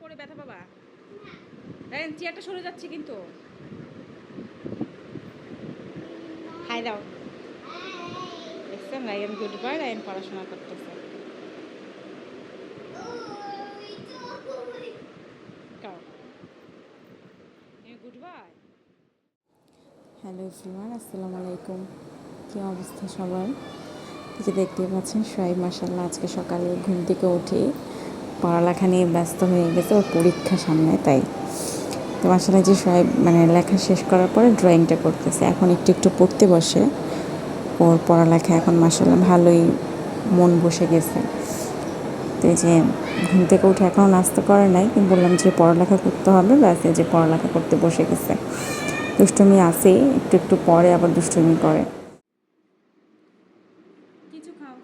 পড়ে ব্যথা পাবা? রায়ন চেয়ারটা সরে যাচ্ছে কিন্তু। হাই দাও। দেখছেন রায়ন গুড বাই রায়ন পড়াশোনা করতেছে। গুড বাই হ্যালো এভরিওয়ান আসসালামু আলাইকুম। কী অবস্থা সবার? যে দেখতে পাচ্ছেন সোয়াইব মাসাল্লাহ আজকে সকালে ঘুম থেকে উঠে পড়ালেখা নিয়ে ব্যস্ত হয়ে গেছে, ওর পরীক্ষা সামনে, তাই তো মাসাল্লাহ যে সবাই মানে লেখা শেষ করার পরে ড্রয়িংটা করতেছে। এখন একটু একটু পড়তে বসে। ওর পড়ালেখা এখন মাসাল্লাহ ভালোই মন বসে গেছে। তো এই যে ঘুম থেকে উঠে এখনও নাস্তা করে নাই, কিন্তু বললাম যে পড়ালেখা করতে হবে, ব্যাস যে পড়ালেখা করতে বসে গেছে। দুষ্টুমি আছে একটু একটু পরে আবার দুষ্টুমি করে কিছু খাও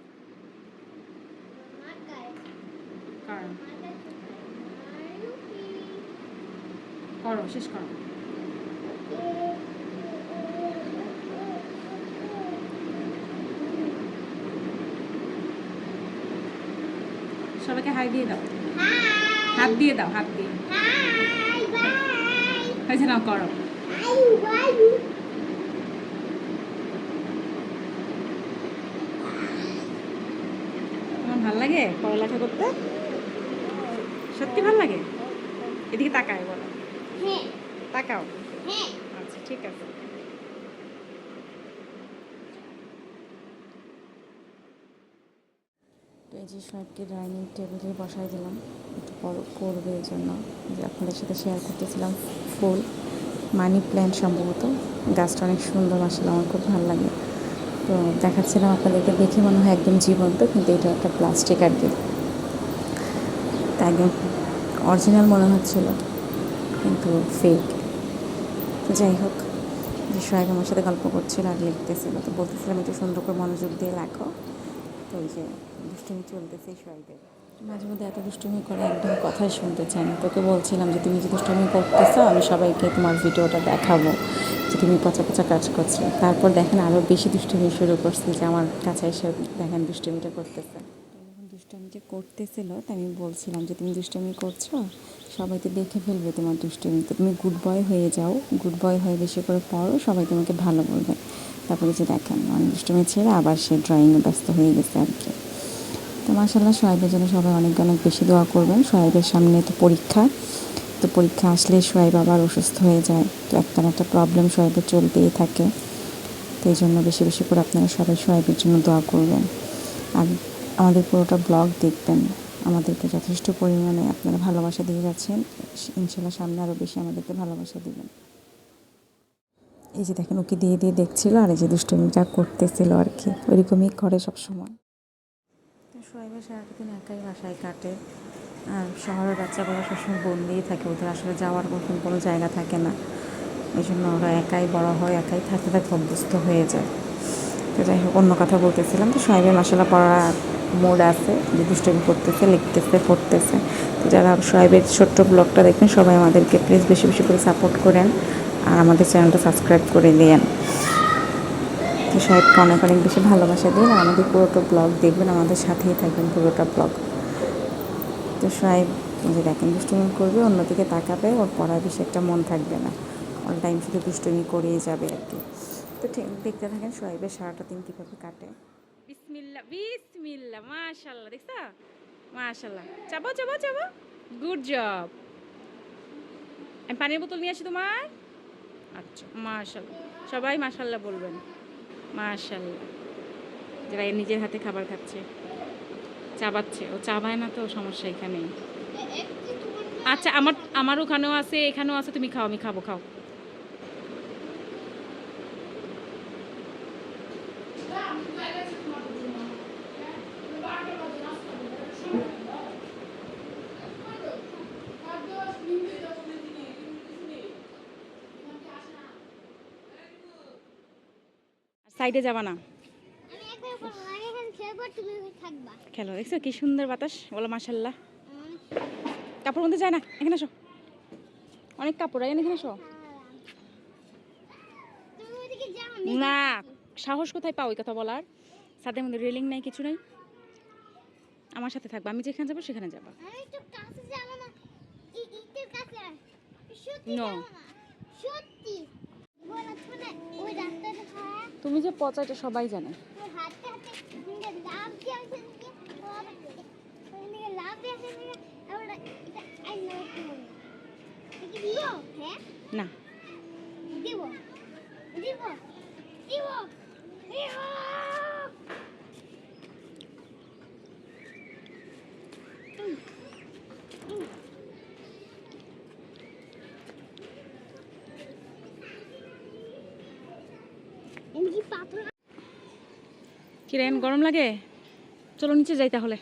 কারণ করো শেষ করো। সবাইকে হাই দিয়ে দাও। হাত দিয়ে দাও হাত দিয়ে। হয়েছে নাও করো। তোমার ভালো লাগে পড়ালেখা করতে? সত্যি ভালো লাগে? এদিকে তাকায় বলো। তাকাও। আচ্ছা ঠিক আছে। এই যে সোয়েবকে ডাইনিং টেবিলে বসাই দিলাম একটু পর করবে এই জন্য যে আপনাদের সাথে শেয়ার করতেছিলাম ফুল মানি প্ল্যান্ট সম্ভবত। গাছটা অনেক সুন্দর আসলে আমার খুব ভালো লাগে। তো দেখাচ্ছিলাম আপনাদেরকে দেখে মনে হয় একদম জীবন্ত কিন্তু এটা একটা প্লাস্টিক আর কি। তা একদম অরিজিনাল মনে হচ্ছিল। কিন্তু ফেক তো যাই হোক যে সোহেব আমার সাথে গল্প করছিল আর লিখতেছিল, তো বলতেছিলাম একটু সুন্দর করে মনোযোগ দিয়ে লেখো। তো ওই যে দুষ্টুমি চলতেছে সোহেবের মাঝে মধ্যে এত দুষ্টুমি করে একদম কথাই শুনতে চাই না। তোকে বলছিলাম যে, তুমি যে দুষ্টুমি করতেছো, আমি সবাইকে তোমার ভিডিওটা দেখাবো যে, তুমি পচা পচা কাজ করছ। তারপর দেখেন আরও বেশি দুষ্টুমি শুরু করছে যে, আমার কাছে এসে দেখেন দুষ্টুমিটা করতেছে। যখন দুষ্টামি যে করতেছিল, তো আমি বলছিলাম যে, তুমি দুষ্টামি করছ? সবাই তো দেখে ফেলবে তোমার দুষ্টামি। তো তুমি গুড বয় হয়ে যাও গুড বয় হয়ে বেশি করে পড়ো, সবাই তোমাকে ভালো বলবে। তারপরে যে দেখেন, অনেক দুষ্টমি ছেড়ে আবার সে ড্রয়িংয়ে ব্যস্ত হয়ে গেছে আর কি। তো মাসাল্লাহ সোহেবের জন্য সবাই অনেক অনেক বেশি দোয়া করবেন। সোহেবের সামনে তো পরীক্ষা। তো পরীক্ষা আসলে সোহেব আবার অসুস্থ হয়ে যায়। তো একটা না একটা প্রবলেম সোহেবের চলতেই থাকে। তো এই জন্য বেশি বেশি করে আপনারা সবাই সোহেবের জন্য দোয়া করবেন। আর আমাদের পুরোটা ব্লগ দেখবেন। আমাদেরকে যথেষ্ট পরিমাণে আপনারা ভালোবাসা দিয়ে যাচ্ছেন। ইনশাল্লাহ সামনে আরও বেশি আমাদেরকে ভালোবাসা দিবেন। এই যে দেখেন ওকে দিয়ে দিয়ে দেখছিল আর এই যে দুষ্টমিটা করতেছিল আর কি। ওইরকমই করে সব সময় তো সোহেবের সারাটা দিন একাই বাসায় কাটে। আর শহরের বাচ্চাগুলো সবসময় বন্দিই থাকে। ওদের আসলে যাওয়ার মতন কোনো জায়গা থাকে না। এই জন্য ওরা একাই বড় হয়, একাই থাকতে থাকতে অভ্যস্ত হয়ে যায়। তো যাই হোক, অন্য কথা বলতেছিলাম তো সোহেবের মশলা পড়া মোড আছে, যে দুষ্টমি করতেছে, লিখতেছে, পড়তেছে। তো যারা সোহেবের ছোট্ট ব্লগটা দেখবেন, সবাই আমাদেরকে প্লিজ বেশি বেশি করে সাপোর্ট করেন আর আমাদের চ্যানেলটা সাবস্ক্রাইব করে দিন তো সাহেবকে অনেক অনেক বেশি ভালোবাসা দিন আর আমাদের পুরোটা ব্লগ দেখবেন, আমাদের সাথেই থাকবেন পুরোটা ব্লগ তো সাহেব যে দেখেন, দুষ্টুমি করবে অন্যদিকে তাকাবে, ওর পড়ার বেশি একটা মন থাকবে না। অল টাইম শুধু দুষ্টুমি করেই যাবে আর কি। তো দেখতে থাকেন সোহেবের সারাটা দিন কীভাবে কাটে। বিসমিল্লা বিসমিল্লা, মাশাল্লাহ, দেখছা? মাশাল্লাহ। চাবো চাবো চাবো। গুড জব আমি পানির বোতল নিয়ে আসি তোমার? আচ্ছা মাশাল্লাহ। সবাই মাশাল্লাহ বলবেন। মাশাল্লাহ। যারা নিজের হাতে খাবার খাচ্ছে। চাবাচ্ছে ও চাবায় না তো, সমস্যা এখানেই। আচ্ছা আমার আমার ওখানেও আছে, এখানেও আছে, তুমি খাও, আমি খাব, খাও। সাইডে যাবা না। খেলো। দেখছ কি সুন্দর বাতাস? বলো মাশাল্লাহ কাপড় মধ্যে যায় না? এখানে আসো অনেক কাপড় এখানে এখানে আসো না সাহস কোথায় পাও ওই কথা বলার? সাথে মধ্যে রেলিং নাই কিছু নাই। আমার সাথে থাকবা আমি যেখানে যাব সেখানে যাবা। আমি একটু কাছে যাব না। নো। সত্যি বলা শোনা ওই রাস্তাটা খাওয়া তুমি যে পচা এটা সবাই জানে ওই হাতে হাতে ইন্ডিয়া লাভ দিয়ে আসেন কি ওই লাভ দিয়ে আসেন কি এবার এটা আই নো কি মনে কি দিব হ্যাঁ না দিব দিব দিব দিব এমনি পাথর কি রেন গরম লাগে? চলো নিচে যাই তাহলে।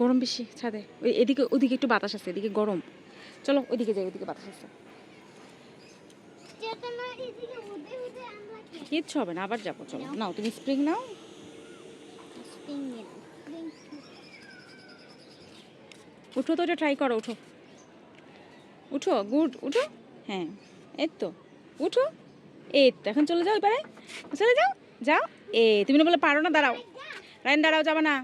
গরম বেশি, ছাদে। ওই এদিকে, ওদিকে একটু বাতাস আছে, এদিকে গরম। চলো ওইদিকে যাই, ওইদিকে বাতাস আছে। কিচ্ছু হবে না, আবার যাব, চলো। নাও, তুমি স্প্রিং নাও। উঠো তো এটা ট্রাই করো, উঠো। উঠো, গুড, উঠো। হ্যাঁ এই তো। উঠো। এই তো, এখন চলে যাও এবারে চলে যাও যাও। এ তুমি না বলে পারো না দাঁড়াও। রাইন দাঁড়াও যাবে না।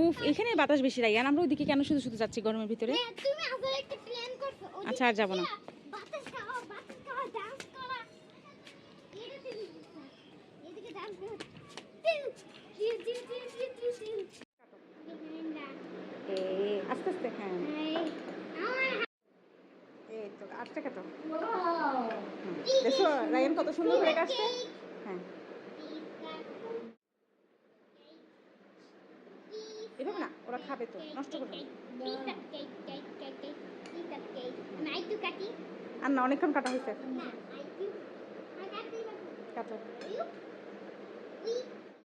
উফ এখানে বাতাস বেশি লাগে। আমরা ওইদিকে কেন শুধু শুধু যাচ্ছি গরমের ভিতরে? হ্যাঁ, আচ্ছা, আর যাব না। আস্তে আস্তে হ্যাঁ। আমার এই তো। কত দেখো রায়ান কত সুন্দর হয়ে গেছে হ্যাঁ। এভাবে না ওরা খাবে তো নষ্ট করবে আর না অনেকক্ষণ কাটা হয়েছে। কাটো।